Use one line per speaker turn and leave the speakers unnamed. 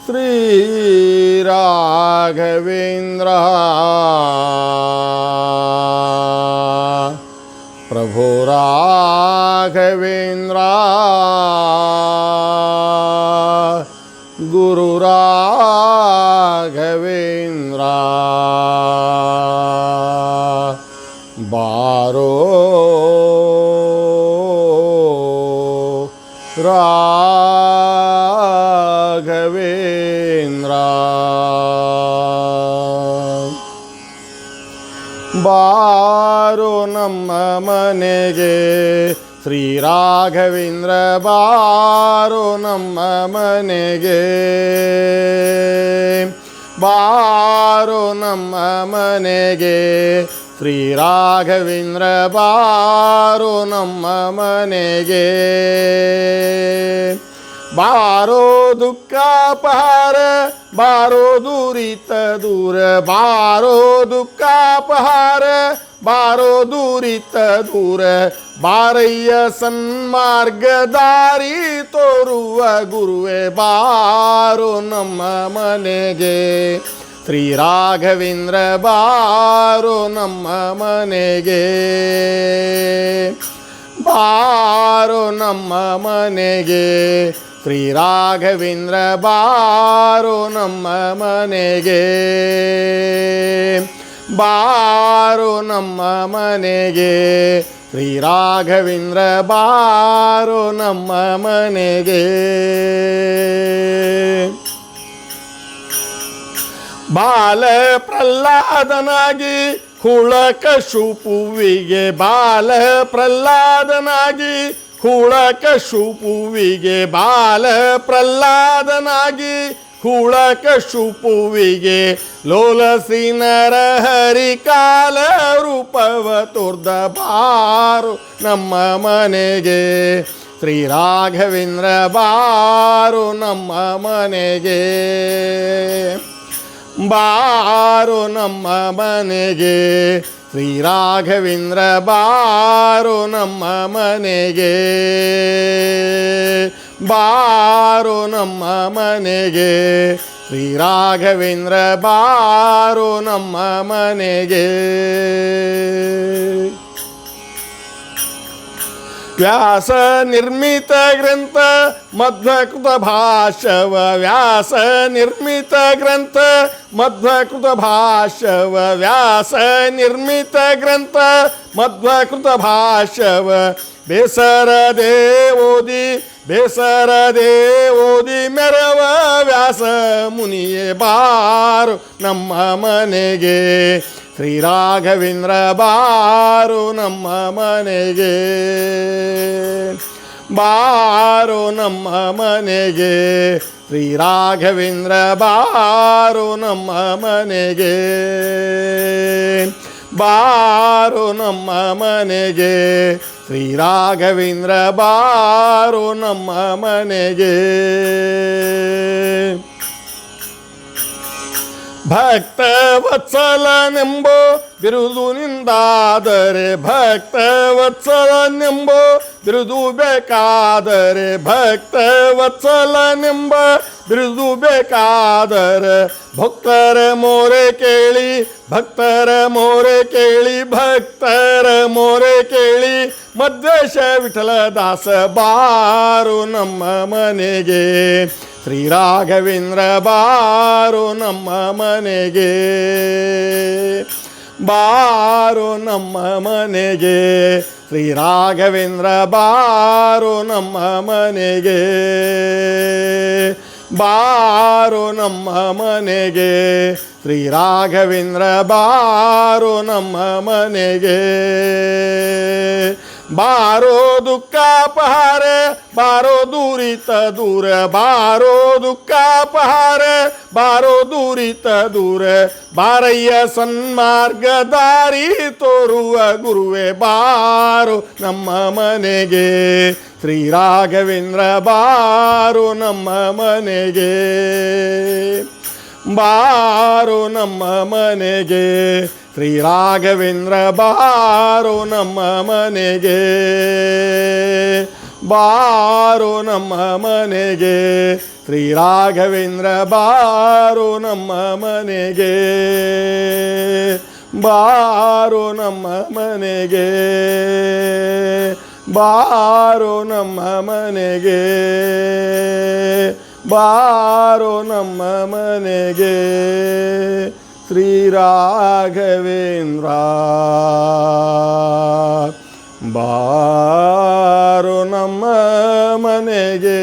ರಾಘವೇಂದ್ರ ಶ್ರೀ ರಾಘವೇಂದ್ರ ಪ್ರಭು ರಾಘವೇಂದ್ರ ಗುರು ಬಾರೋ ನಮ್ಮ ಮನೆಗೆ. ಶ್ರೀ ರಾಘವೇಂದ್ರ ಬಾರು ನಮ್ಮ ಮನೆಗೆ. ಬಾರು ನಮ್ಮ ಮನೆಗೆ. ಶ್ರೀ ರಾಘವೇಂದ್ರ ಬಾರು ನಮ್ಮ ಮನೆಗೆ. ಬಾರೋ ದುಃಖ ಪಹಾರ ಬಾರೋ ದೂರಿತ ದೂರ. ಬಾರೋ ದುಃಖ ಪಹಾರ ಬಾರೋ ದೂರಿತ ದೂರ. ಬಾರಯ್ಯ ಸನ್ಮಾರ್ಗ ದಾರಿ ತೋರುವ ಗುರುವೆ, ಬಾರೋ ನಮ್ಮ ಮನೆಗೆ. ಶ್ರೀ ರಾಘವೇಂದ್ರ ಬಾರೋ ನಮ್ಮ ಮನೆಗೆ. ಬಾರೋ ನಮ್ಮ ಮನೆಗೆ. ಶ್ರೀ ರಾಘವೇಂದ್ರ ಬಾರೋ ನಮ್ಮ ಮನೆಗೆ. ಬಾರೋ ನಮ್ಮ ಮನೆಗೆ. ಶ್ರೀ ರಾಘವೇಂದ್ರ ಬಾರೋ ನಮ್ಮ ಮನೆಗೆ. ಬಾಲ ಪ್ರಹ್ಲಾದನಾಗಿ ಹುಳಕ ಶುಪುವಿಗೆ. ಬಾಲ ಪ್ರಹ್ಲಾದನಾಗಿ ಹುಳಕ ಶುಪುವಿಗೆ ಬಾಲ ಪ್ರಹ್ಲಾದನಾಗಿ, ಹುಳಕ ಶುಪುವಿಗೆ ಲೋಲಸಿ ನರ ಹರಿ ಕಾಲ ರೂಪವ ತೋರ್ದ ಬಾರು ನಮ್ಮ ಮನೆಗೆ. ಶ್ರೀ ರಾಘವೇಂದ್ರ ಬಾರು ನಮ್ಮ ಮನೆಗೆ. ಬಾರು ನಮ್ಮ ಮನೆಗೆ. ಶ್ರೀ ರಾಘವೇಂದ್ರ ಬಾರು ನಮ್ಮ ಮನೆಗೆ. ಬಾರು ನಮ್ಮ ಮನೆಗೆ. ಶ್ರೀ ರಾಘವೇಂದ್ರ ಬಾರು ನಮ್ಮ ಮನೆಗೆ. ವ್ಯಾಸ ನಿರ್ಮಿತ ಗ್ರಂಥ, ಮಧ್ವಕೃತ ಭಾಷವ ವ್ಯಾಸ ನಿರ್ಮಿತ ಗ್ರಂಥ, ಮಧ್ವಕೃತ ಭಾಷವ ವ್ಯಾಸ ನಿರ್ಮಿತ ಗ್ರಂಥ, ಮಧ್ವಕೃತ ಭಾಷವ ಬೇಸರದೆ ಓದಿ ಬೇಸರದೆ ಓದಿ ಮೆರವ ವ್ಯಾಸ ಮುನಿಯೇ ಬಾರು ನಮ್ಮ ಮನೆಗೆ. ಶ್ರೀ ರಾಘವೇಂದ್ರ ಬಾರು ನಮ್ಮ ಮನೆಗೆ. ಬಾರು ನಮ್ಮ ಮನೆಗೆ. ಶ್ರೀ ರಾಘವೇಂದ್ರ ಬಾರು ನಮ್ಮ ಮನೆಗೆ. ಬಾರು ನಮ್ಮ ಮನೆಗೆ. ಶ್ರೀ ರಾಘವೇಂದ್ರ ಬಾರು ನಮ್ಮ ಮನೆಗೆ. ಭಕ್ತ ವತ್ಸಲನೆಂಬೋ ಬಿರುದು ನಿಂದಾದರೆ ಭಕ್ತ ವತ್ಸಲನೆಂಬೋ ಬಿರುದು ಬೇಕಾದರೆ ಭಕ್ತ ವತ್ಸಲನೆಂಬ ಬಿರುದು ಬೇಕಾದರೆ ಭಕ್ತರ ಮೋರೆ ಕೇಳಿ, ಭಕ್ತರ ಮೋರೆ ಕೇಳಿ, ಭಕ್ತರ ಮೋರೆ ಕೇಳಿ ಮಧ್ವೇಶ ವಿಠಲ ದಾಸ ಬಾರು ನಮ್ಮ ಮನೆಗೆ. ಶ್ರೀ ರಾಘವೇಂದ್ರ ಬಾರು ನಮ್ಮ ಮನೆಗೆ. ಬಾರು ನಮ್ಮ ಮನೆಗೆ. ಶ್ರೀ ರಾಘವೇಂದ್ರ ಬಾರು ನಮ್ಮ ಮನೆಗೆ. ಬಾರು ನಮ್ಮ ಮನೆಗೆ. ಶ್ರೀ ರಾಘವೇಂದ್ರ ಬಾರು ನಮ್ಮ ಮನೆಗೆ. ಬಾರೋ ದುಃಖ ಪಹಾರ ಬಾರೋ ದೂರಿತ ದೂರ, ಬಾರೋ ದುಃಖ ಪಹಾರ ಬಾರೋ ದೂರಿತ ದೂರ. ಬಾರಯ್ಯ ಸನ್ಮಾರ್ಗ ದಾರಿ ತೋರುವ ಗುರುವೆ, ಬಾರೋ ನಮ್ಮ ಮನೆಗೆ. ಶ್ರೀ ರಾಘವೇಂದ್ರ, ಬಾರೋ ನಮ್ಮ ಮನೆಗೆ. ಬಾರೋ ನಮ್ಮ ಮನೆಗೆ. ಶ್ರೀ ರಾಘವೇಂದ್ರ ಬಾರೋ ನಮ್ಮ ಮನೆಗೆ. ಬಾರೋ ನಮ್ಮ ಮನೆಗೆ. ಶ್ರೀ ರಾಘವೇಂದ್ರ ಬಾರೋ ನಮ್ಮ ಮನೆಗೆ. ಬಾರೋ ನಮ್ಮ ಮನೆಗೆ. ಬಾರೋ ನಮ್ಮ ಮನೆಗೆ. ಬಾರೋ ನಮ್ಮ ಮನೆಗೆ ಶ್ರೀ ರಾಘವೇಂದ್ರ ಬಾರೋ ನಮ್ಮ ಮನೆಗೆ